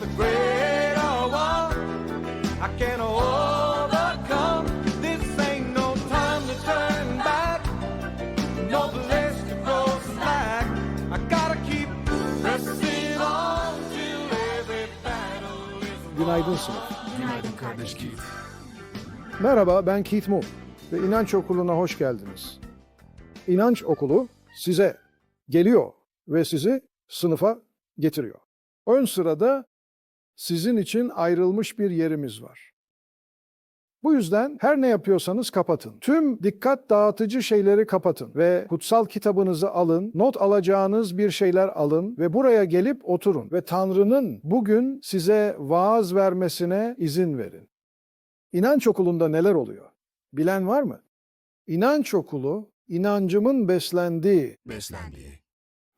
but the greater one I can overcome. This ain't no time to turn back, no place to go slack. I gotta keep pressing on till every battle is Günaydın sınıf. Günaydın kardeş Keith. Merhaba ben Keith Moore ve İnanç Okulu'na hoş geldiniz. İnanç Okulu size geliyor ve sizi sınıfa getiriyor. Ön sırada sizin için ayrılmış bir yerimiz var. Bu yüzden her ne yapıyorsanız kapatın. Tüm dikkat dağıtıcı şeyleri kapatın ve kutsal kitabınızı alın, not alacağınız bir şeyler alın ve buraya gelip oturun ve Tanrı'nın bugün size vaaz vermesine izin verin. İnanç okulunda neler oluyor? Bilen var mı? İnanç okulu, inancımın beslendiği, Beslendiği,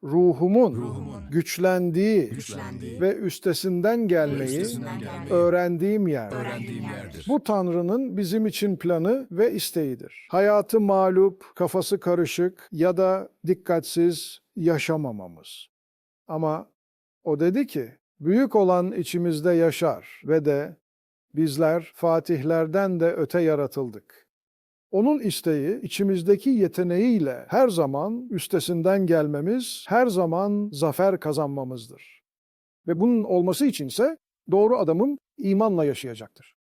ruhumun, Ruhumun güçlendiği, güçlendiği ve üstesinden gelmeyi üstesinden gelmeyi öğrendiğim yer. öğrendiğim yerdir. Bu Tanrı'nın bizim için planı ve isteğidir. Hayatı mağlup, kafası karışık ya da dikkatsiz yaşamamamız. Ama o dedi ki, büyük olan içimizde yaşar ve de bizler fatihlerden de öte yaratıldık. Onun isteği içimizdeki yeteneğiyle her zaman üstesinden gelmemiz, her zaman zafer kazanmamızdır. Ve bunun olması içinse doğru adamım imanla yaşayacaktır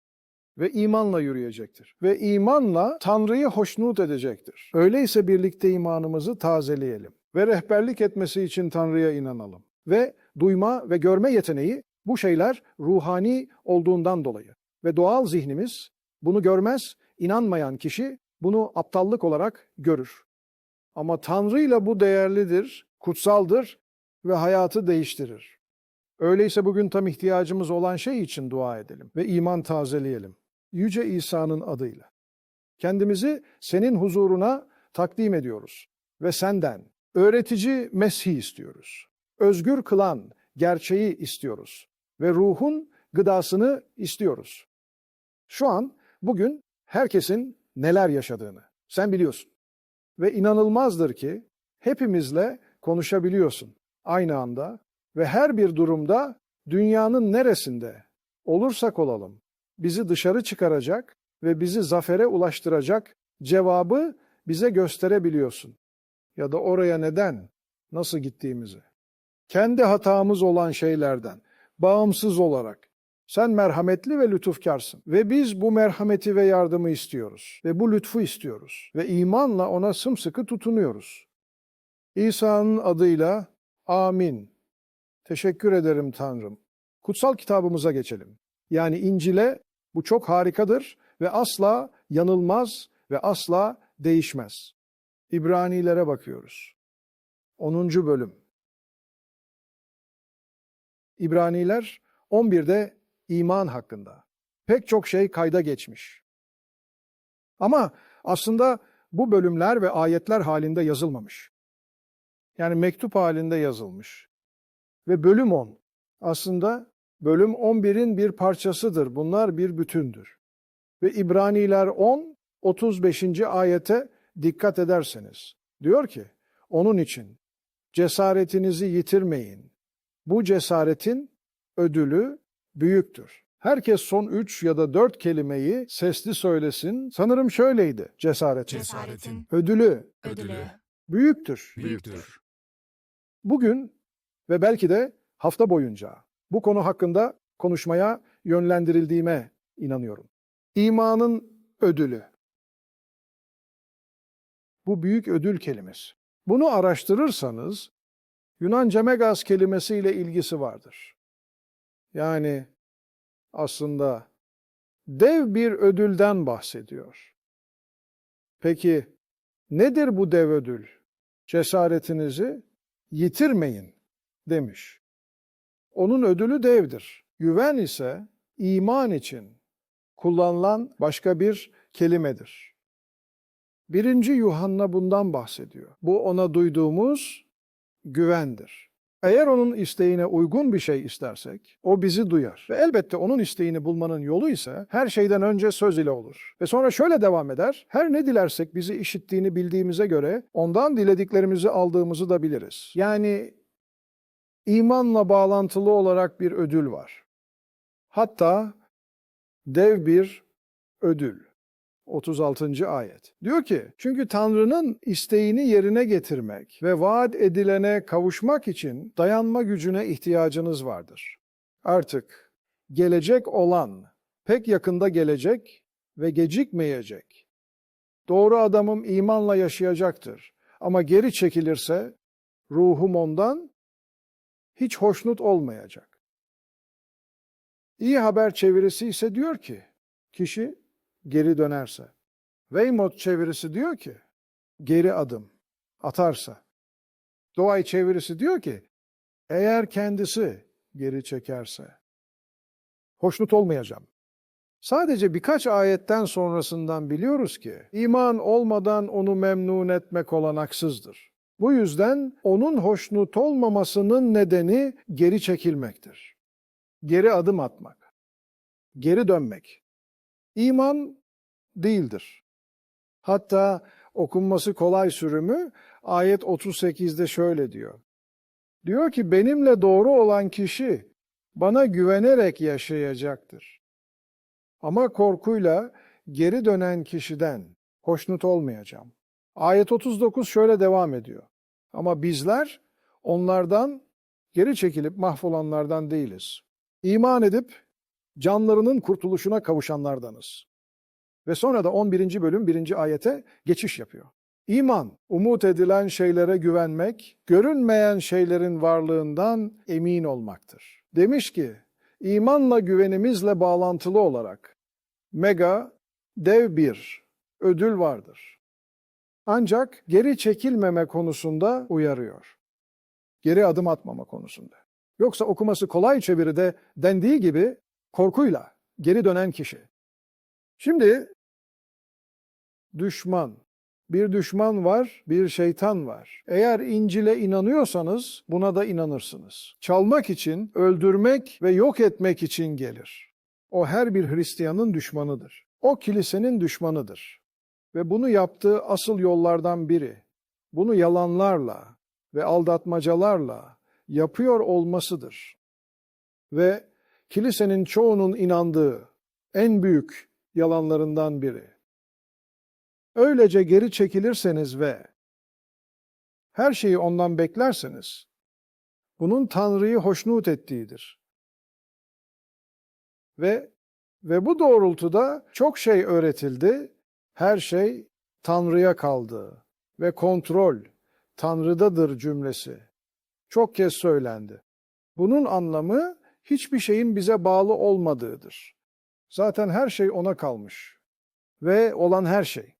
ve imanla yürüyecektir. Ve imanla Tanrı'yı hoşnut edecektir. Öyleyse birlikte imanımızı tazeleyelim. Ve rehberlik etmesi için Tanrı'ya inanalım. Ve duyma ve görme yeteneği bu şeyler ruhani olduğundan dolayı. Ve doğal zihnimiz bunu görmez, inanmayan kişi bunu aptallık olarak görür. Ama Tanrı'yla bu değerlidir, kutsaldır ve hayatı değiştirir. Öyleyse bugün tam ihtiyacımız olan şey için dua edelim ve iman tazeleyelim. Yüce İsa'nın adıyla. Kendimizi senin huzuruna takdim ediyoruz ve senden öğretici Mesih istiyoruz. Özgür kılan gerçeği istiyoruz ve ruhun gıdasını istiyoruz. Şu an bugün herkesin neler yaşadığını sen biliyorsun. Ve inanılmazdır ki hepimizle konuşabiliyorsun aynı anda ve her bir durumda dünyanın neresinde olursak olalım bizi dışarı çıkaracak ve bizi zafere ulaştıracak cevabı bize gösterebiliyorsun. Ya da oraya neden, nasıl gittiğimizi. Kendi hatamız olan şeylerden, bağımsız olarak sen merhametli ve lütufkarsın ve biz bu merhameti ve yardımı istiyoruz ve bu lütfu istiyoruz ve imanla ona sımsıkı tutunuyoruz. İsa'nın adıyla amin. Teşekkür ederim Tanrım. Kutsal kitabımıza geçelim. Yani İncil'e bu çok harikadır ve asla yanılmaz ve asla değişmez. İbranilere bakıyoruz. 10. bölüm. İbraniler 11'de iman hakkında. Pek çok şey kayda geçmiş. Ama aslında bu bölümler ve ayetler halinde yazılmamış. Yani mektup halinde yazılmış. Ve bölüm 10 aslında bölüm 11'in bir parçasıdır. Bunlar bir bütündür. Ve İbraniler 10 35. ayete dikkat ederseniz diyor ki onun için cesaretinizi yitirmeyin. Bu cesaretin ödülü büyüktür. Herkes son üç ya da dört kelimeyi sesli söylesin. Sanırım şöyleydi cesaretin. Cesaretin Ödülü ödülü büyüktür. büyüktür. Bugün ve belki de hafta boyunca bu konu hakkında konuşmaya yönlendirildiğime inanıyorum. İmanın ödülü. Bu büyük ödül kelimesi. Bunu araştırırsanız Yunanca megas kelimesiyle ilgisi vardır. Yani aslında dev bir ödülden bahsediyor. Peki nedir bu dev ödül? Cesaretinizi yitirmeyin demiş. Onun ödülü devdir. Güven ise iman için kullanılan başka bir kelimedir. Birinci Yuhanna bundan bahsediyor. Bu ona duyduğumuz güvendir. Eğer onun isteğine uygun bir şey istersek, o bizi duyar. Ve elbette onun isteğini bulmanın yolu ise her şeyden önce söz ile olur. Ve sonra şöyle devam eder. Her ne dilersek bizi işittiğini bildiğimize göre ondan dilediklerimizi aldığımızı da biliriz. Yani imanla bağlantılı olarak bir ödül var. Hatta dev bir ödül. 36. ayet. Diyor ki, çünkü Tanrı'nın isteğini yerine getirmek ve vaat edilene kavuşmak için dayanma gücüne ihtiyacınız vardır. Artık gelecek olan, pek yakında gelecek ve gecikmeyecek. Doğru adamım imanla yaşayacaktır. Ama geri çekilirse ruhum ondan hiç hoşnut olmayacak. İyi haber çevirisi ise diyor ki, kişi geri dönerse. Weymouth çevirisi diyor ki, geri adım atarsa. Doğay çevirisi diyor ki, eğer kendisi geri çekerse. Hoşnut olmayacağım. Sadece birkaç ayetten sonrasından biliyoruz ki, iman olmadan onu memnun etmek olanaksızdır. Bu yüzden onun hoşnut olmamasının nedeni geri çekilmektir. Geri adım atmak. Geri dönmek. İman değildir. Hatta okunması kolay sürümü ayet 38'de şöyle diyor. Diyor ki benimle doğru olan kişi bana güvenerek yaşayacaktır. Ama korkuyla geri dönen kişiden hoşnut olmayacağım. Ayet 39 şöyle devam ediyor. Ama bizler onlardan geri çekilip mahvolanlardan değiliz. İman edip canlarının kurtuluşuna kavuşanlardanız. Ve sonra da 11. bölüm 1. ayete geçiş yapıyor. İman, umut edilen şeylere güvenmek, görünmeyen şeylerin varlığından emin olmaktır. Demiş ki, imanla güvenimizle bağlantılı olarak mega, dev bir ödül vardır. Ancak geri çekilmeme konusunda uyarıyor. Geri adım atmama konusunda. Yoksa okuması kolay çeviride dendiği gibi korkuyla geri dönen kişi. Şimdi düşman. Bir düşman var, bir şeytan var. Eğer İncil'e inanıyorsanız buna da inanırsınız. Çalmak için, öldürmek ve yok etmek için gelir. O her bir Hristiyanın düşmanıdır. O kilisenin düşmanıdır. Ve bunu yaptığı asıl yollardan biri, bunu yalanlarla ve aldatmacalarla yapıyor olmasıdır. Ve kilisenin çoğunun inandığı en büyük yalanlarından biri. Öylece geri çekilirseniz ve her şeyi ondan beklerseniz, bunun Tanrı'yı hoşnut ettiğidir. Ve ve bu doğrultuda çok şey öğretildi, her şey Tanrı'ya kaldı ve kontrol Tanrı'dadır cümlesi. Çok kez söylendi. Bunun anlamı hiçbir şeyin bize bağlı olmadığıdır. Zaten her şey ona kalmış ve olan her şey.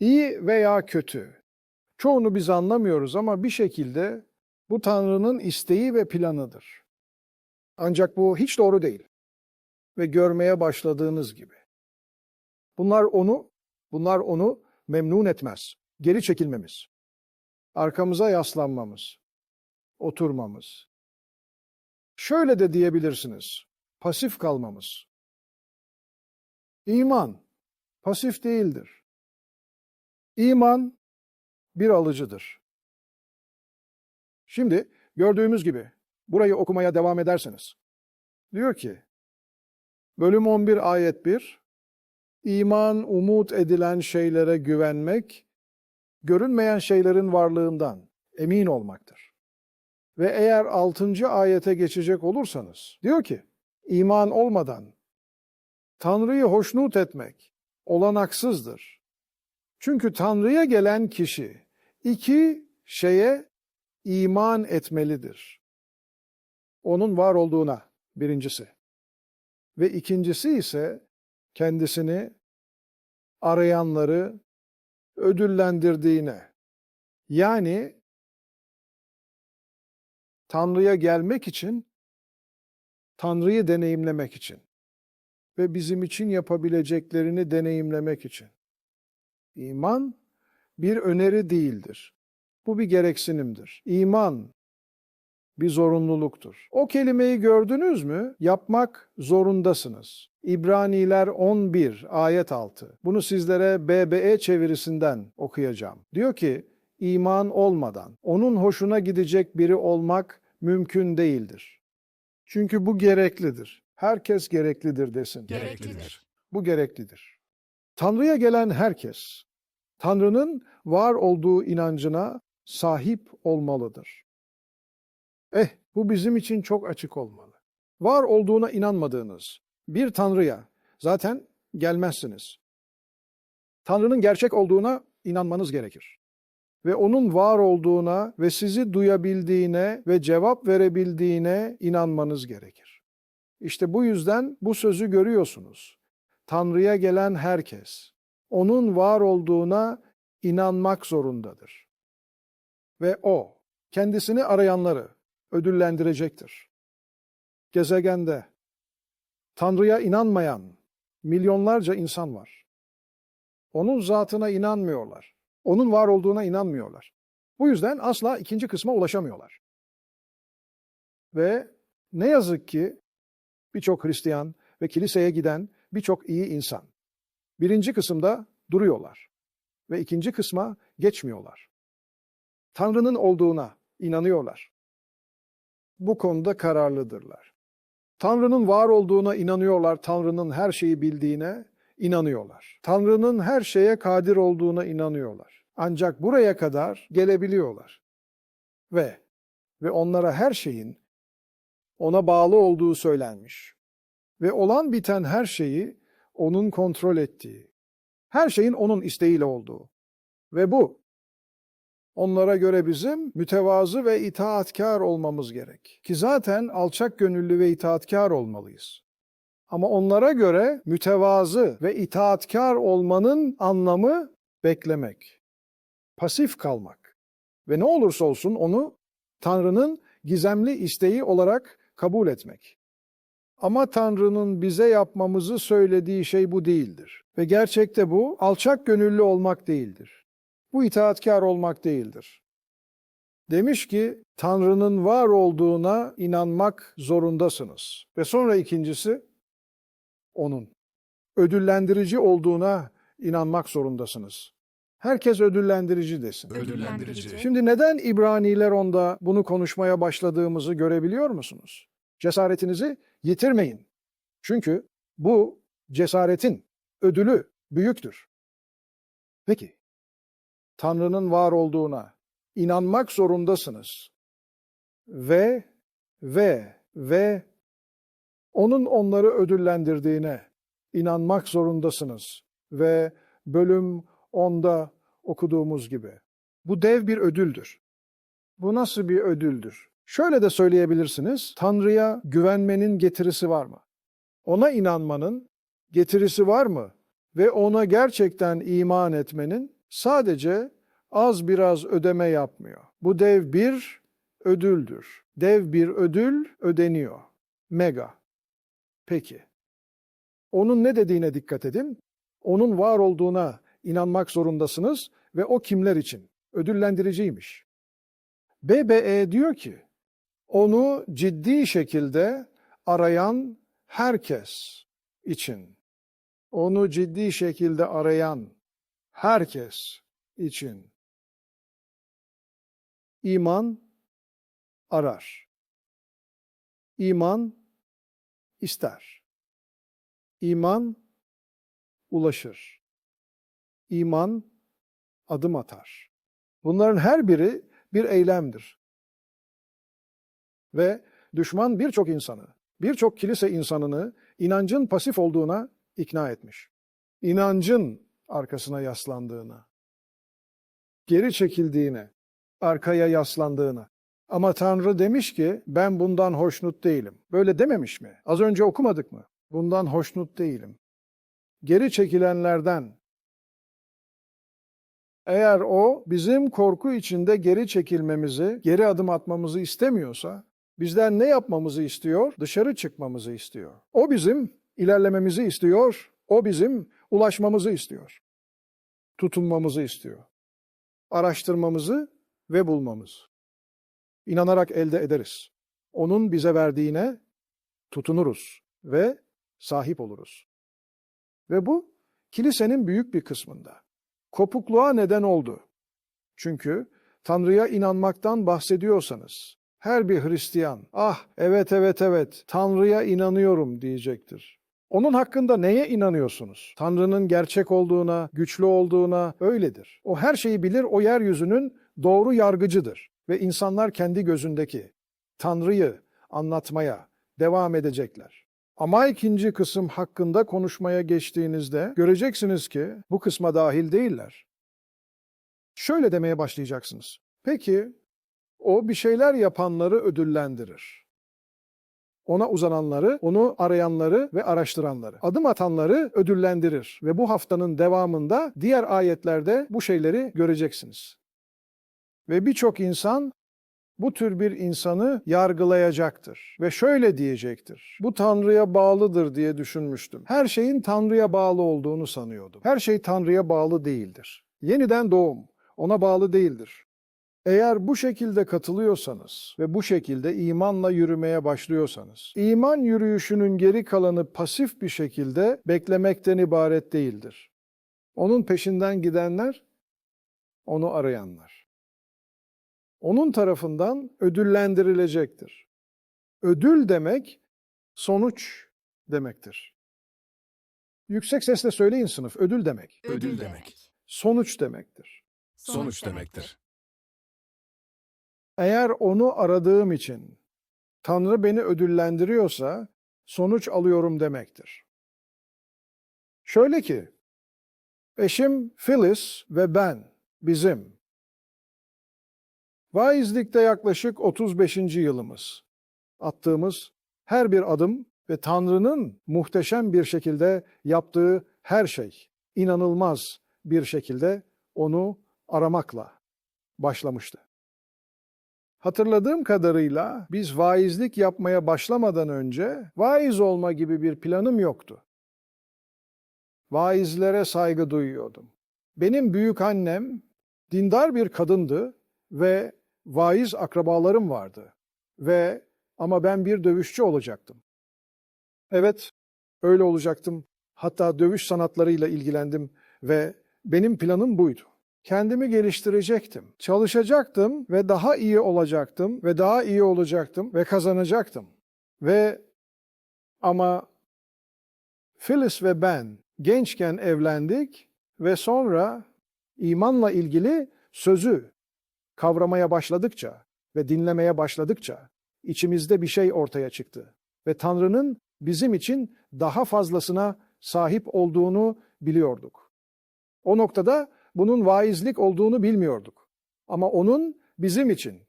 İyi veya kötü. Çoğunu biz anlamıyoruz ama bir şekilde bu Tanrı'nın isteği ve planıdır. Ancak bu hiç doğru değil. Ve görmeye başladığınız gibi. Bunlar onu, bunlar onu memnun etmez. Geri çekilmemiz. Arkamıza yaslanmamız. Oturmamız. Şöyle de diyebilirsiniz. Pasif kalmamız. İman pasif değildir. İman bir alıcıdır. Şimdi gördüğümüz gibi burayı okumaya devam ederseniz diyor ki bölüm 11 ayet 1 İman umut edilen şeylere güvenmek görünmeyen şeylerin varlığından emin olmaktır. Ve eğer 6. ayete geçecek olursanız diyor ki iman olmadan Tanrı'yı hoşnut etmek olanaksızdır. Çünkü Tanrı'ya gelen kişi iki şeye iman etmelidir. Onun var olduğuna birincisi. Ve ikincisi ise kendisini arayanları ödüllendirdiğine. Yani Tanrı'ya gelmek için, Tanrı'yı deneyimlemek için ve bizim için yapabileceklerini deneyimlemek için. İman bir öneri değildir. Bu bir gereksinimdir. İman bir zorunluluktur. O kelimeyi gördünüz mü? Yapmak zorundasınız. İbraniler 11 ayet 6. Bunu sizlere BBE çevirisinden okuyacağım. Diyor ki, iman olmadan onun hoşuna gidecek biri olmak mümkün değildir. Çünkü bu gereklidir. Herkes gereklidir desin. Gereklidir. Bu gereklidir. Tanrı'ya gelen herkes, Tanrı'nın var olduğu inancına sahip olmalıdır. Eh, bu bizim için çok açık olmalı. Var olduğuna inanmadığınız bir Tanrı'ya zaten gelmezsiniz. Tanrı'nın gerçek olduğuna inanmanız gerekir. Ve onun var olduğuna ve sizi duyabildiğine ve cevap verebildiğine inanmanız gerekir. İşte bu yüzden bu sözü görüyorsunuz. Tanrı'ya gelen herkes onun var olduğuna inanmak zorundadır. Ve o kendisini arayanları ödüllendirecektir. Gezegende Tanrı'ya inanmayan milyonlarca insan var. Onun zatına inanmıyorlar. Onun var olduğuna inanmıyorlar. Bu yüzden asla ikinci kısma ulaşamıyorlar. Ve ne yazık ki birçok Hristiyan ve kiliseye giden birçok iyi insan birinci kısımda duruyorlar ve ikinci kısma geçmiyorlar. Tanrı'nın olduğuna inanıyorlar. Bu konuda kararlıdırlar. Tanrı'nın var olduğuna inanıyorlar, Tanrı'nın her şeyi bildiğine inanıyorlar. Tanrı'nın her şeye kadir olduğuna inanıyorlar. Ancak buraya kadar gelebiliyorlar. Ve ve onlara her şeyin ona bağlı olduğu söylenmiş. Ve olan biten her şeyi onun kontrol ettiği, her şeyin onun isteğiyle olduğu. Ve bu onlara göre bizim mütevazı ve itaatkar olmamız gerek. Ki zaten alçak gönüllü ve itaatkar olmalıyız. Ama onlara göre mütevazı ve itaatkar olmanın anlamı beklemek, pasif kalmak ve ne olursa olsun onu Tanrı'nın gizemli isteği olarak kabul etmek. Ama Tanrı'nın bize yapmamızı söylediği şey bu değildir. Ve gerçekte bu alçak gönüllü olmak değildir. Bu itaatkar olmak değildir. Demiş ki Tanrı'nın var olduğuna inanmak zorundasınız. Ve sonra ikincisi onun ödüllendirici olduğuna inanmak zorundasınız. Herkes ödüllendirici desin. Ödüllendirici. Şimdi neden İbraniler onda bunu konuşmaya başladığımızı görebiliyor musunuz? Cesaretinizi yitirmeyin. Çünkü bu cesaretin ödülü büyüktür. Peki, Tanrı'nın var olduğuna inanmak zorundasınız. Ve, ve, ve onun onları ödüllendirdiğine inanmak zorundasınız. Ve bölüm 10'da okuduğumuz gibi. Bu dev bir ödüldür. Bu nasıl bir ödüldür? Şöyle de söyleyebilirsiniz. Tanrı'ya güvenmenin getirisi var mı? Ona inanmanın getirisi var mı? Ve ona gerçekten iman etmenin sadece az biraz ödeme yapmıyor. Bu dev bir ödüldür. Dev bir ödül ödeniyor. Mega. Peki. Onun ne dediğine dikkat edin. Onun var olduğuna inanmak zorundasınız ve o kimler için? Ödüllendiriciymiş. BBE diyor ki, onu ciddi şekilde arayan herkes için. Onu ciddi şekilde arayan herkes için. İman arar. İman ister. İman ulaşır. İman adım atar. Bunların her biri bir eylemdir. Ve düşman birçok insanı, birçok kilise insanını inancın pasif olduğuna ikna etmiş. İnancın arkasına yaslandığına, geri çekildiğine, arkaya yaslandığına. Ama Tanrı demiş ki ben bundan hoşnut değilim. Böyle dememiş mi? Az önce okumadık mı? Bundan hoşnut değilim. Geri çekilenlerden eğer o bizim korku içinde geri çekilmemizi, geri adım atmamızı istemiyorsa, bizden ne yapmamızı istiyor? Dışarı çıkmamızı istiyor. O bizim ilerlememizi istiyor, o bizim ulaşmamızı istiyor. Tutunmamızı istiyor. Araştırmamızı ve bulmamızı. İnanarak elde ederiz. Onun bize verdiğine tutunuruz ve sahip oluruz. Ve bu kilisenin büyük bir kısmında kopukluğa neden oldu. Çünkü Tanrı'ya inanmaktan bahsediyorsanız, her bir Hristiyan, ah evet evet evet Tanrı'ya inanıyorum diyecektir. Onun hakkında neye inanıyorsunuz? Tanrı'nın gerçek olduğuna, güçlü olduğuna öyledir. O her şeyi bilir, o yeryüzünün doğru yargıcıdır. Ve insanlar kendi gözündeki Tanrı'yı anlatmaya devam edecekler. Ama ikinci kısım hakkında konuşmaya geçtiğinizde göreceksiniz ki bu kısma dahil değiller. Şöyle demeye başlayacaksınız. Peki o bir şeyler yapanları ödüllendirir. Ona uzananları, onu arayanları ve araştıranları, adım atanları ödüllendirir ve bu haftanın devamında diğer ayetlerde bu şeyleri göreceksiniz. Ve birçok insan bu tür bir insanı yargılayacaktır ve şöyle diyecektir. Bu Tanrı'ya bağlıdır diye düşünmüştüm. Her şeyin Tanrı'ya bağlı olduğunu sanıyordum. Her şey Tanrı'ya bağlı değildir. Yeniden doğum ona bağlı değildir. Eğer bu şekilde katılıyorsanız ve bu şekilde imanla yürümeye başlıyorsanız, iman yürüyüşünün geri kalanı pasif bir şekilde beklemekten ibaret değildir. Onun peşinden gidenler, onu arayanlar. Onun tarafından ödüllendirilecektir. Ödül demek sonuç demektir. Yüksek sesle söyleyin sınıf, ödül demek. Ödül demek. Sonuç demektir. Sonuç demektir. Eğer onu aradığım için Tanrı beni ödüllendiriyorsa sonuç alıyorum demektir. Şöyle ki, eşim Phyllis ve ben, bizim. Vaizlikte yaklaşık 35. yılımız. Attığımız her bir adım ve Tanrı'nın muhteşem bir şekilde yaptığı her şey, inanılmaz bir şekilde onu aramakla başlamıştı. Hatırladığım kadarıyla biz vaizlik yapmaya başlamadan önce vaiz olma gibi bir planım yoktu. Vaizlere saygı duyuyordum. Benim büyük annem dindar bir kadındı ve vaiz akrabalarım vardı. Ve ama ben bir dövüşçü olacaktım. Evet, öyle olacaktım. Hatta dövüş sanatlarıyla ilgilendim ve benim planım buydu. Kendimi geliştirecektim. Çalışacaktım ve daha iyi olacaktım ve daha iyi olacaktım ve kazanacaktım. Ve ama Phyllis ve ben gençken evlendik ve sonra imanla ilgili sözü kavramaya başladıkça ve dinlemeye başladıkça içimizde bir şey ortaya çıktı ve Tanrı'nın bizim için daha fazlasına sahip olduğunu biliyorduk. O noktada bunun vaizlik olduğunu bilmiyorduk. Ama onun bizim için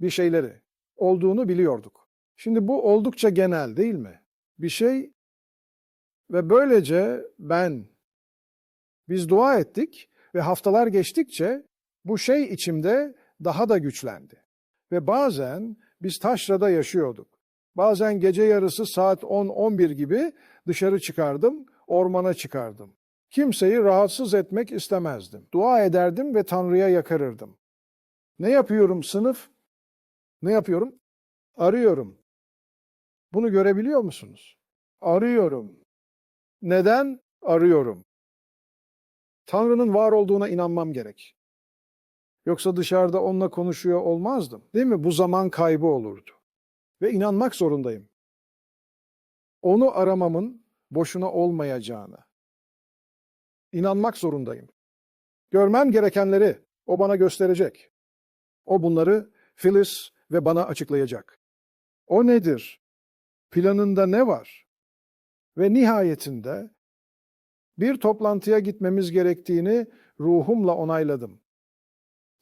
bir şeyleri olduğunu biliyorduk. Şimdi bu oldukça genel değil mi? Bir şey ve böylece ben biz dua ettik ve haftalar geçtikçe bu şey içimde daha da güçlendi. Ve bazen biz taşrada yaşıyorduk. Bazen gece yarısı saat 10-11 gibi dışarı çıkardım, ormana çıkardım. Kimseyi rahatsız etmek istemezdim. Dua ederdim ve Tanrı'ya yakarırdım. Ne yapıyorum sınıf? Ne yapıyorum? Arıyorum. Bunu görebiliyor musunuz? Arıyorum. Neden arıyorum? Tanrı'nın var olduğuna inanmam gerek. Yoksa dışarıda onunla konuşuyor olmazdım. Değil mi? Bu zaman kaybı olurdu. Ve inanmak zorundayım. Onu aramamın boşuna olmayacağına. İnanmak zorundayım. Görmem gerekenleri o bana gösterecek. O bunları Phyllis ve bana açıklayacak. O nedir? Planında ne var? Ve nihayetinde bir toplantıya gitmemiz gerektiğini ruhumla onayladım.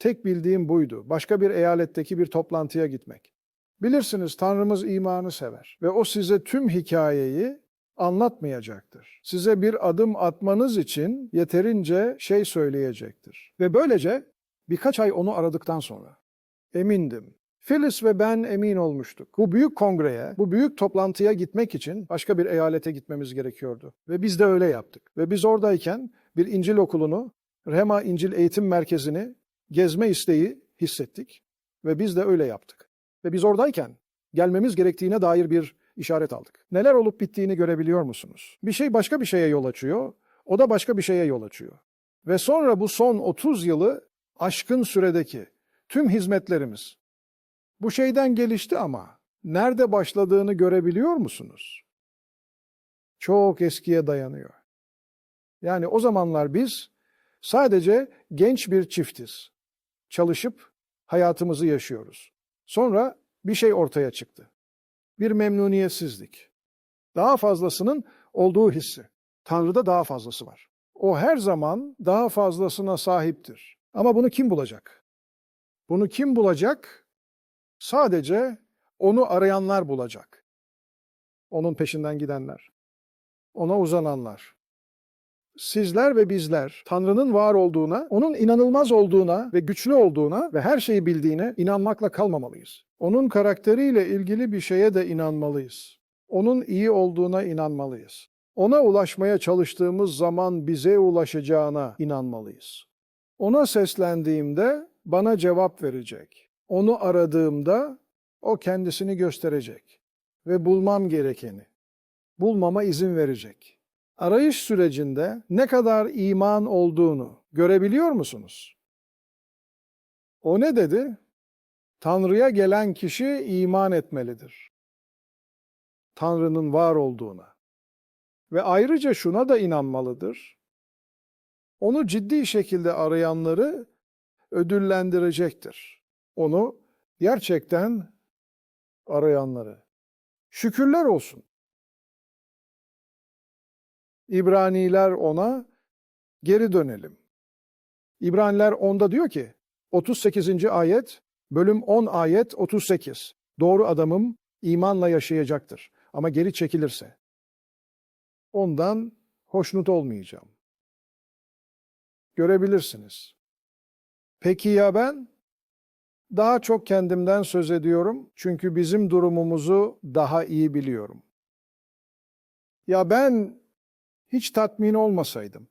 Tek bildiğim buydu. Başka bir eyaletteki bir toplantıya gitmek. Bilirsiniz Tanrımız imanı sever ve o size tüm hikayeyi anlatmayacaktır. Size bir adım atmanız için yeterince şey söyleyecektir. Ve böylece birkaç ay onu aradıktan sonra emindim. Phyllis ve ben emin olmuştuk. Bu büyük kongreye, bu büyük toplantıya gitmek için başka bir eyalete gitmemiz gerekiyordu. Ve biz de öyle yaptık. Ve biz oradayken bir İncil okulunu, Rema İncil Eğitim Merkezi'ni gezme isteği hissettik. Ve biz de öyle yaptık. Ve biz oradayken gelmemiz gerektiğine dair bir işaret aldık. Neler olup bittiğini görebiliyor musunuz? Bir şey başka bir şeye yol açıyor, o da başka bir şeye yol açıyor. Ve sonra bu son 30 yılı aşkın süredeki tüm hizmetlerimiz Bu şeyden gelişti ama nerede başladığını görebiliyor musunuz? Çok eskiye dayanıyor. Yani o zamanlar biz sadece genç bir çiftiz. Çalışıp hayatımızı yaşıyoruz. Sonra bir şey ortaya çıktı. Bir memnuniyetsizlik. Daha fazlasının olduğu hissi. Tanrı'da daha fazlası var. O her zaman daha fazlasına sahiptir. Ama bunu kim bulacak? Bunu kim bulacak? Sadece onu arayanlar bulacak. Onun peşinden gidenler. Ona uzananlar. Sizler ve bizler Tanrı'nın var olduğuna, onun inanılmaz olduğuna ve güçlü olduğuna ve her şeyi bildiğine inanmakla kalmamalıyız. Onun karakteriyle ilgili bir şeye de inanmalıyız. Onun iyi olduğuna inanmalıyız. Ona ulaşmaya çalıştığımız zaman bize ulaşacağına inanmalıyız. Ona seslendiğimde bana cevap verecek. Onu aradığımda o kendisini gösterecek ve bulmam gerekeni, bulmama izin verecek. Arayış sürecinde ne kadar iman olduğunu görebiliyor musunuz? O ne dedi? Tanrı'ya gelen kişi iman etmelidir. Tanrı'nın var olduğuna. Ve ayrıca şuna da inanmalıdır. Onu ciddi şekilde arayanları ödüllendirecektir. Onu gerçekten arayanları. Şükürler olsun. İbraniler ona geri dönelim. İbraniler 10'da diyor ki 38. ayet bölüm 10 ayet 38. Doğru adamım imanla yaşayacaktır ama geri çekilirse ondan hoşnut olmayacağım. Görebilirsiniz. Peki ya ben? Daha çok kendimden söz ediyorum çünkü bizim durumumuzu daha iyi biliyorum. Ya ben hiç tatmin olmasaydım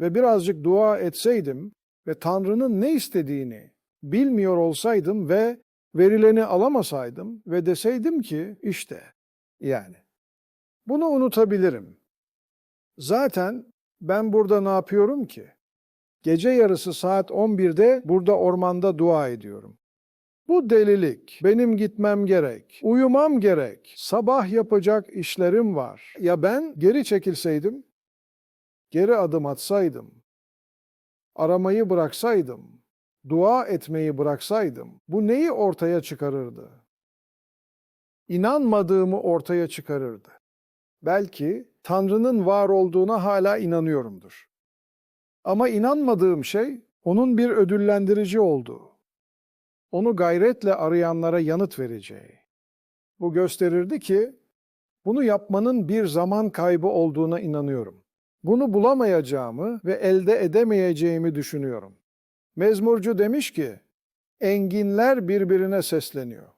ve birazcık dua etseydim ve Tanrı'nın ne istediğini bilmiyor olsaydım ve verileni alamasaydım ve deseydim ki işte yani bunu unutabilirim. Zaten ben burada ne yapıyorum ki? Gece yarısı saat 11'de burada ormanda dua ediyorum. Bu delilik. Benim gitmem gerek. Uyumam gerek. Sabah yapacak işlerim var. Ya ben geri çekilseydim? Geri adım atsaydım? Aramayı bıraksaydım? Dua etmeyi bıraksaydım? Bu neyi ortaya çıkarırdı? İnanmadığımı ortaya çıkarırdı. Belki Tanrı'nın var olduğuna hala inanıyorumdur. Ama inanmadığım şey onun bir ödüllendirici olduğu onu gayretle arayanlara yanıt vereceği. Bu gösterirdi ki bunu yapmanın bir zaman kaybı olduğuna inanıyorum. Bunu bulamayacağımı ve elde edemeyeceğimi düşünüyorum. Mezmurcu demiş ki, enginler birbirine sesleniyor.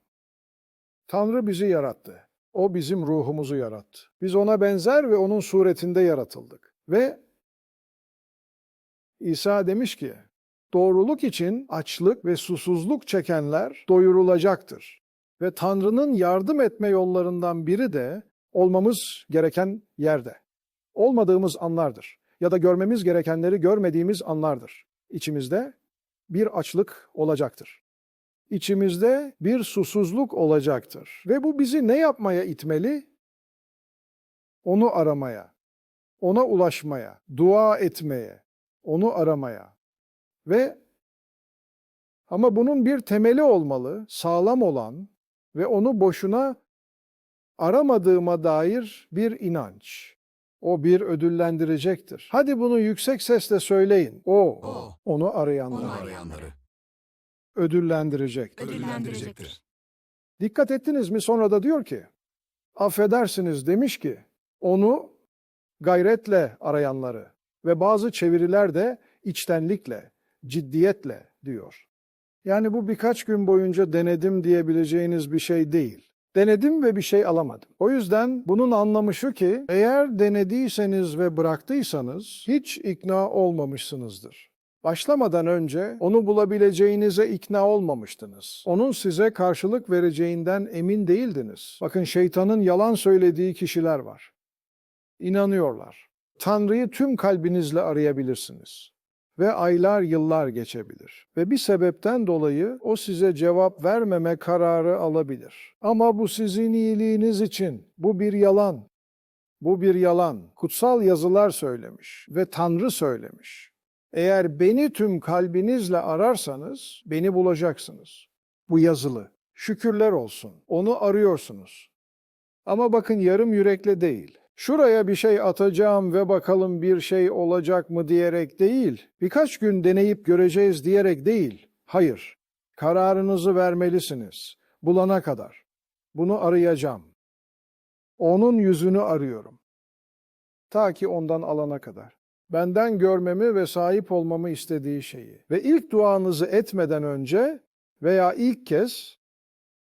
Tanrı bizi yarattı. O bizim ruhumuzu yarattı. Biz ona benzer ve onun suretinde yaratıldık. Ve İsa demiş ki, Doğruluk için açlık ve susuzluk çekenler doyurulacaktır. Ve Tanrı'nın yardım etme yollarından biri de olmamız gereken yerde. Olmadığımız anlardır ya da görmemiz gerekenleri görmediğimiz anlardır. İçimizde bir açlık olacaktır. İçimizde bir susuzluk olacaktır. Ve bu bizi ne yapmaya itmeli? Onu aramaya, ona ulaşmaya, dua etmeye, onu aramaya. Ve ama bunun bir temeli olmalı, sağlam olan ve onu boşuna aramadığıma dair bir inanç. O bir ödüllendirecektir. Hadi bunu yüksek sesle söyleyin. O, O, onu arayanları onu arayanları ödüllendirecektir. ödüllendirecektir. Dikkat ettiniz mi? Sonra da diyor ki, affedersiniz demiş ki, onu gayretle arayanları ve bazı çeviriler de içtenlikle, ciddiyetle diyor. Yani bu birkaç gün boyunca denedim diyebileceğiniz bir şey değil. Denedim ve bir şey alamadım. O yüzden bunun anlamı şu ki eğer denediyseniz ve bıraktıysanız hiç ikna olmamışsınızdır. Başlamadan önce onu bulabileceğinize ikna olmamıştınız. Onun size karşılık vereceğinden emin değildiniz. Bakın şeytanın yalan söylediği kişiler var. İnanıyorlar. Tanrı'yı tüm kalbinizle arayabilirsiniz ve aylar yıllar geçebilir. Ve bir sebepten dolayı o size cevap vermeme kararı alabilir. Ama bu sizin iyiliğiniz için. Bu bir yalan. Bu bir yalan. Kutsal yazılar söylemiş ve Tanrı söylemiş. Eğer beni tüm kalbinizle ararsanız beni bulacaksınız. Bu yazılı. Şükürler olsun. Onu arıyorsunuz. Ama bakın yarım yürekle değil. Şuraya bir şey atacağım ve bakalım bir şey olacak mı diyerek değil. Birkaç gün deneyip göreceğiz diyerek değil. Hayır. Kararınızı vermelisiniz. Bulana kadar. Bunu arayacağım. Onun yüzünü arıyorum. Ta ki ondan alana kadar. Benden görmemi ve sahip olmamı istediği şeyi. Ve ilk duanızı etmeden önce veya ilk kez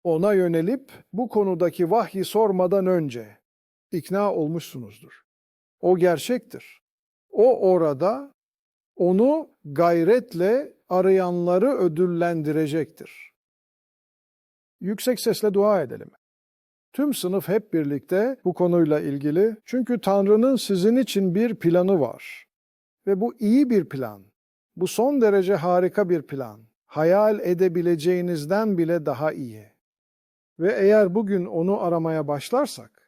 ona yönelip bu konudaki vahyi sormadan önce ikna olmuşsunuzdur. O gerçektir. O orada onu gayretle arayanları ödüllendirecektir. Yüksek sesle dua edelim. Tüm sınıf hep birlikte bu konuyla ilgili çünkü Tanrı'nın sizin için bir planı var. Ve bu iyi bir plan. Bu son derece harika bir plan. Hayal edebileceğinizden bile daha iyi. Ve eğer bugün onu aramaya başlarsak,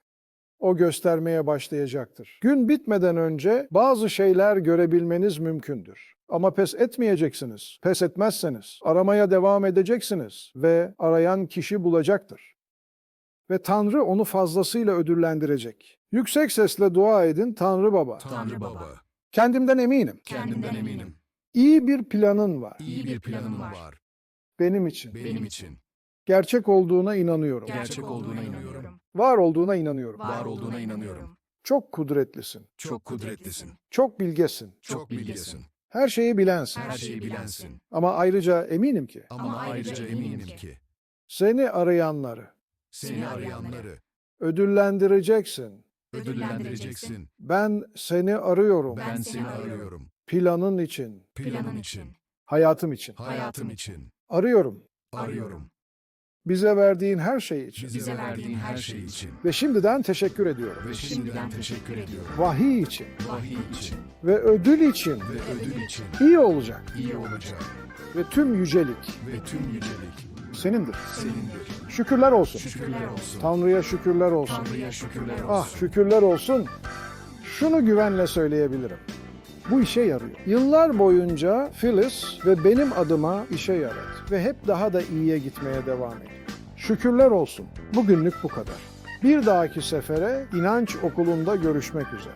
o göstermeye başlayacaktır. Gün bitmeden önce bazı şeyler görebilmeniz mümkündür. Ama pes etmeyeceksiniz. Pes etmezseniz aramaya devam edeceksiniz ve arayan kişi bulacaktır. Ve Tanrı onu fazlasıyla ödüllendirecek. Yüksek sesle dua edin Tanrı Baba. Tanrı Baba, Kendimden eminim. kendimden eminim. İyi bir planın var İyi bir planım var. benim için. Benim için. Gerçek olduğuna inanıyorum. Gerçek olduğuna inanıyorum. Var olduğuna inanıyorum. Var olduğuna inanıyorum. Çok kudretlisin. Çok kudretlisin. Çok bilgesin. Çok bilgesin. Her şeyi bilensin. Her şeyi bilensin. Ama ayrıca eminim ki Ama ayrıca eminim ki seni arayanları seni arayanları ödüllendireceksin. ödüllendireceksin. Ben seni arıyorum. Ben seni arıyorum. Planın için, Planın için, hayatım için. hayatım için. Arıyorum. Arıyorum. Bize verdiğin her şey için. Bize verdiğin her şey için. Ve şimdiden teşekkür ediyorum. Ve şimdiden teşekkür ediyorum. Vahiy için Vahiy için ve ödül için ve ödül için iyi olacak iyi olacak. ve tüm yücelik Ve tüm yücelik senindir. senindir. Şükürler olsun. Şükürler olsun. Tanrı'ya şükürler olsun. Tanrı'ya şükürler olsun. Ah şükürler olsun. Şunu güvenle söyleyebilirim. Bu işe yarıyor. Yıllar boyunca Phyllis ve benim adıma işe yaradı. Ve hep daha da iyiye gitmeye devam ediyor. Şükürler olsun. Bugünlük bu kadar. Bir dahaki sefere inanç okulunda görüşmek üzere.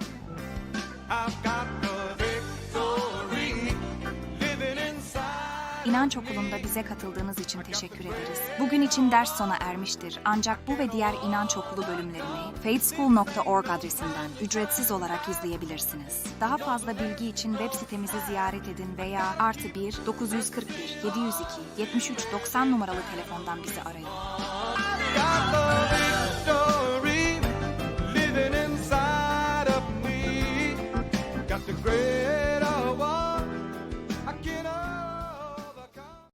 İnanç Okulu'nda bize katıldığınız için teşekkür ederiz. Bugün için ders sona ermiştir. Ancak bu ve diğer İnanç Okulu bölümlerini faithschool.org adresinden ücretsiz olarak izleyebilirsiniz. Daha fazla bilgi için web sitemizi ziyaret edin veya artı 1 941 702 73 90 numaralı telefondan bizi arayın.